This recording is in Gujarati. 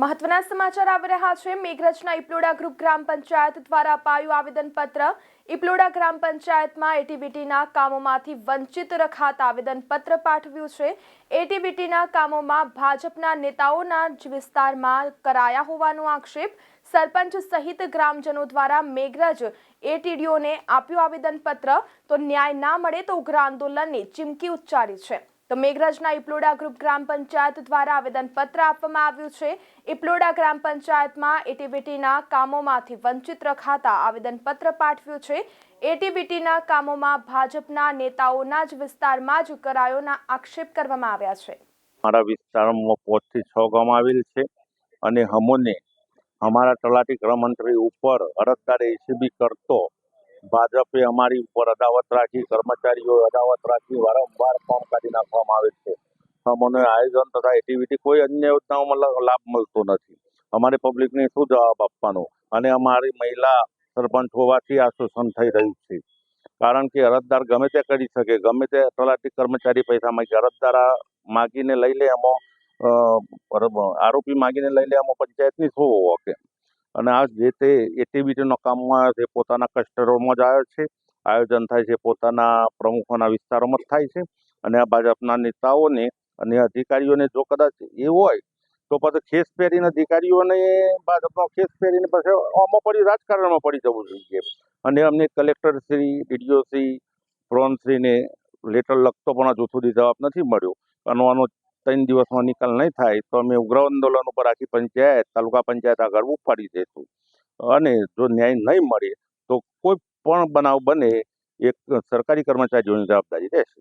મહત્વના સમાચાર આવી રહ્યા છે. મેઘરજના ઇપલોડા ગ્રુપ ગ્રામ પંચાયત દ્વારા અપાયું આવેદનપત્ર. ઇપલોડા ગ્રામ પંચાયતમાં એટીબીટીના કામોમાંથી વંચિત રખાત આવેદનપત્ર પાઠવ્યું છે. એટીબીટીના કામોમાં ભાજપના નેતાઓના જ વિસ્તારમાં કરાયા હોવાનો આક્ષેપ. સરપંચ સહિત ગ્રામજનો દ્વારા મેઘરજ એટીડીઓને આપ્યું આવેદનપત્ર. તો ન્યાય ના મળે તો ઉગ્ર આંદોલનની ચીમકી ઉચ્ચારી છે. તો મેઘરાજના ઇપલોડા ગ્રુપ ગ્રામ પંચાયત દ્વારા આવેદનપત્ર આપવામાં આવ્યું છે. ઇપલોડા ગ્રામ પંચાયતમાં એટીબીટીના કામોમાંથી વંચિત રખાતા આવેદનપત્ર પાઠવ્યું છે. એટીબીટીના કામોમાં ભાજપના નેતાઓના જ વિસ્તારમાં જ કરાયોના આક્ષેપ કરવામાં આવ્યા છે. મારા વિસ્તારમાં પાંચથી છ ગામ આવેલ છે અને હમોને અમારા તલાટી ગૃહમંત્રી ઉપર અરજદાર એસીબી કરતો ભાજપે અમારી ઉપર અદાવત રાખી, કર્મચારીઓ અદાવત રાખી, વારંવાર ફોર્મ કાઢી નાખવામાં આવે છે. અમને આયોજન તથા એક્ટિવિટી કોઈ અન્ય યોજનાઓમાં લાભ મળતો નથી. અમારે પબ્લિકને શું જવાબ આપવાનો? અને અમારી મહિલા સરપંચ હોવાથી આ શોષણ થઈ રહ્યું છે. કારણ કે અરજદાર ગમે તે કરી શકે, ગમે તે તલાટી કર્મચારી પૈસા માગે, અરજદાર માગીને લઈ લે એમાં આરોપી માગીને લઈ લે એમાં પંચાયતની શું હોકે અને આ જે તે એક્ટિવિટીના કામમાં જે પોતાના કસ્ટરોમાં જ આવે છે, આયોજન થાય છે પોતાના પ્રમુખોના વિસ્તારોમાં જ થાય છે. અને આ ભાજપના નેતાઓને અને અધિકારીઓને જો કદાચ એ હોય, તો પછી ખેસ પહેરીને અધિકારીઓને ભાજપનો ખેસ પહેરીને પછી આમાં પડી, રાજકારણમાં પડી જવું જોઈએ. અને અમને કલેક્ટર શ્રી ડીડીઓ શ્રી, પ્રોન શ્રીને લેટર લખતો પણ હજુ સુધી જવાબ નથી મળ્યો. અને આનો ત્રણ દિવસમાં નિકાલ નહીં થાય, તો અમે ઉગ્ર આંદોલન ઉપર આખી પંચાયત, તાલુકા પંચાયત આગળ ઉપાડી દઈશું અને જો ન્યાય નહીં મળે, તો કોઈ પણ બનાવ બને, એક સરકારી કર્મચારીઓની જવાબદારી રહેશે.